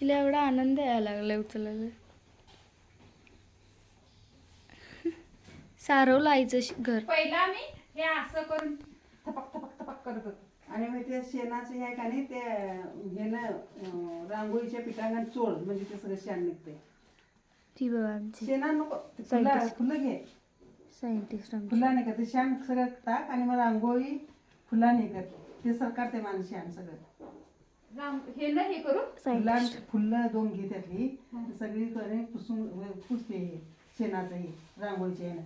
हिला एवढा आनंद यायला लागलाय उचलायला. सारवलं आईचं श- घर. पहिला मी हे असं करून थपक थपक थपक करत होतो. आणि मग ते शेणाचं हे का नाही ते हे ना रांगोळीच्या पिठांगण चोळ म्हणजे ते सगळं शेण निघते ती बघा आमची. शेणा नको ते फुलं घे. सायंटिस्ट आमची. फुलं नाही का ते शेण सगळं टाक आणि मग रांगोळी फुलं निघत. ते सरकार ते मान शेण सगळं. हे ना हे करू फुलां सायंटिस्ट फुलं दोन घे त्यातली ती सगळी कडे पुसून पुसते हे शेणाचं हे रांगोळीचे हे.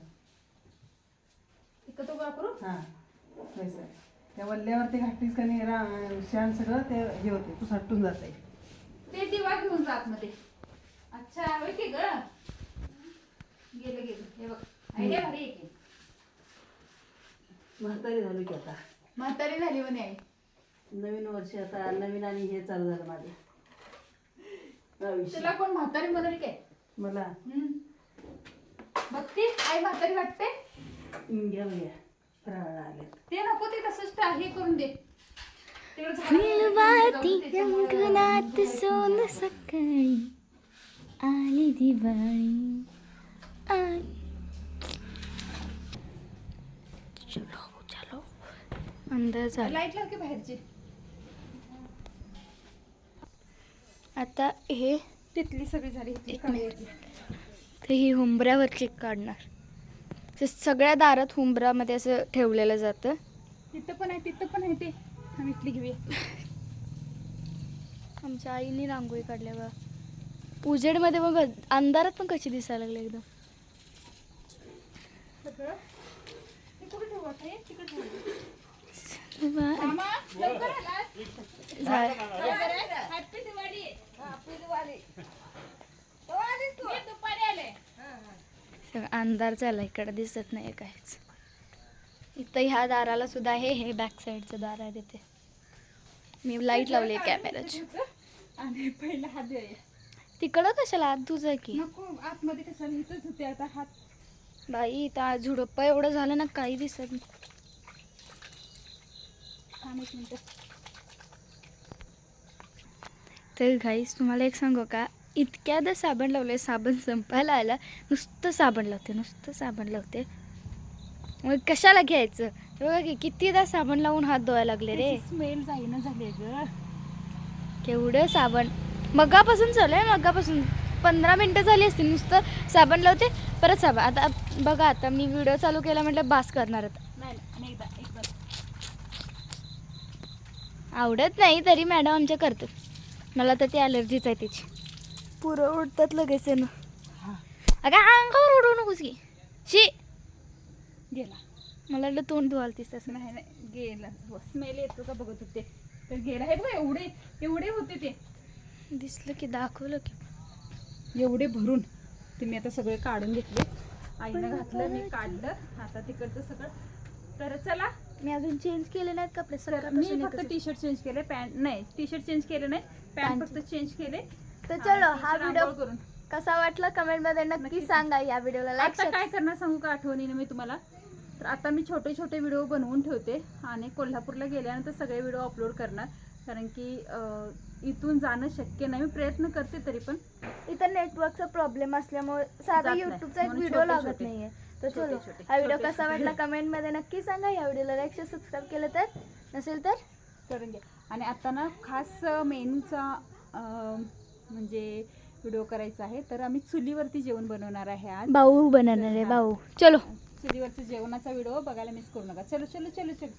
करू हा त्या वल्ल्यावरती घातलीस का नाही रा- शेण सगळं ते हे होते तू सटून जाते ते दिवा घेऊन जा आतमध्ये. अच्छा होय की ग? गेलं गेलं. हे बघ. आयडिया भारी आहे की. म्हातारी झालो की आता. म्हातारी झाली म्हणे आई. नवीन वर्ष आता नवीन आणि हे चालू झालं माझं. आयुष्य. तुला कोण म्हातारी म्हणाल काय मला? हम्म. बघती आई म्हातारी वाटते? इंग्या भैया फराळा ते नको ते तसंच टा- हे करून दे. तिकडे झाडाला फुलवाती त्याच्यामुळं- रंगनात सोन सकाळी आली दिवाळी. आली चलो चलो. अंदर झाला. लाइट लाव की बाहेरची. आता हे तिथली सगळी झाली इथली एक काढायची. ते ही हुंबऱ्यावर चेक काढणार. ते सगळ्या दारात हुंबऱ्यामध्ये असं ठेवलेलं जातं. तिथं पण आहे तिथं पण आहे ते. आम्ही इथली घेऊया. आमच्या आईने रांगोळी काढल्या बा. उजेडमध्ये मग अंधारात पण कशी दिसायला लागली एकदम. सगळं? अंधार झाला इकडे दिसत नाही काहीच. इथं ह्या दाराला सुद्धा आहे हे बॅक साईडचं दार आहे तिथे. मी लाइट लावली कॅमेराची आणि पहिला हात तिकडं कशाला आत तुझं की? नको आतमध्ये कशाला? इथंच होते आता हात. बाई इथं झुडप्प एवढं झालं ना काही दिसत नाही. थांब एक मिनिट. तर घाईस तुम्हाला एक सांगू का? इतक्यादा साबण लावले साबण संपायला आला नुसतं साबण लावते नुसतं साबण लावते. मग कशाला घ्यायचं? बघा की कितीदा साबण लावून हात धुवायला लागले रे. स्मेल जाईना झाले ग. केवढं साबण. मगापासून चालू आहे मगापासून. पंधरा मिनटं झाली असतील नुसतं साबण लावते परत साबण. आता बघा आता मी व्हिडिओ चालू केला म्हटलं बास करणार आता आवडत नाही तरी मॅडम आमच्या करतात. मला तर ती अलर्जीच आहे तिची. पुरं उडतात लगेच आहे ना अगं अंगावर उडवू नकोस की. शी. गेला. मला वाटलं तोंड धुवालतीस तसं. नाही नाही गेला. स्मेल येतो का बघत होते. तर गेला. हे बघा एवढे एवढे होते ते. दिसलं की दाखवलं की. एवढे भरून. ते मी आता सगळे काढून घेतले. आईनं घातलं मी काढलं. आता तिकडचं सगळं. तर चला मी अजून चेंज केले नाहीत कपडे तर मी फक्त टी शर्ट चेंज केले पॅन्ट नाही टी शर्ट चेंज केले नाही पॅन्ट. फक्त चेंज केले. तर चलो हा व्हिडिओ करून. कसा वाटला कमेंटमध्ये नक्की सांगा या व्हिडिओला आता लाईक काय करणार सांगू का आठवणीने मी तुम्हाला? तर आता मी छोटे छोटे व्हिडिओ बनवून ठेवते आणि कोल्हापूरला गेल्यानंतर सगळे व्हिडिओ अपलोड करणार. कारण की इथून जाणं शक्य नाही. मी प्रयत्न करते तरी पण. इथं नेटवर्कचा प्रॉब्लेम असल्यामुळे साधा. युट्यूबचा एक व्हिडिओ लागत. नाहीये. तर चलो. हा व्हिडिओ कसा. वाटला कमेंटमध्ये नक्की सांगा. या व्हिडिओला लाईक सबस्क्राईब केलं तर नसेल तर? करून घ्या. आणि आता ना खास मेनूचा म्हणजे व्हिडिओ करायचा आहे तर आम्ही चुलीवरती जेवण बनवणार आहे आज. भाऊ बनवणार आहे भाऊ. चलो. चुलीवरचं जेवणाचा व्हिडिओ बघायला मिस करू नका. चलो चलो चलो चलो.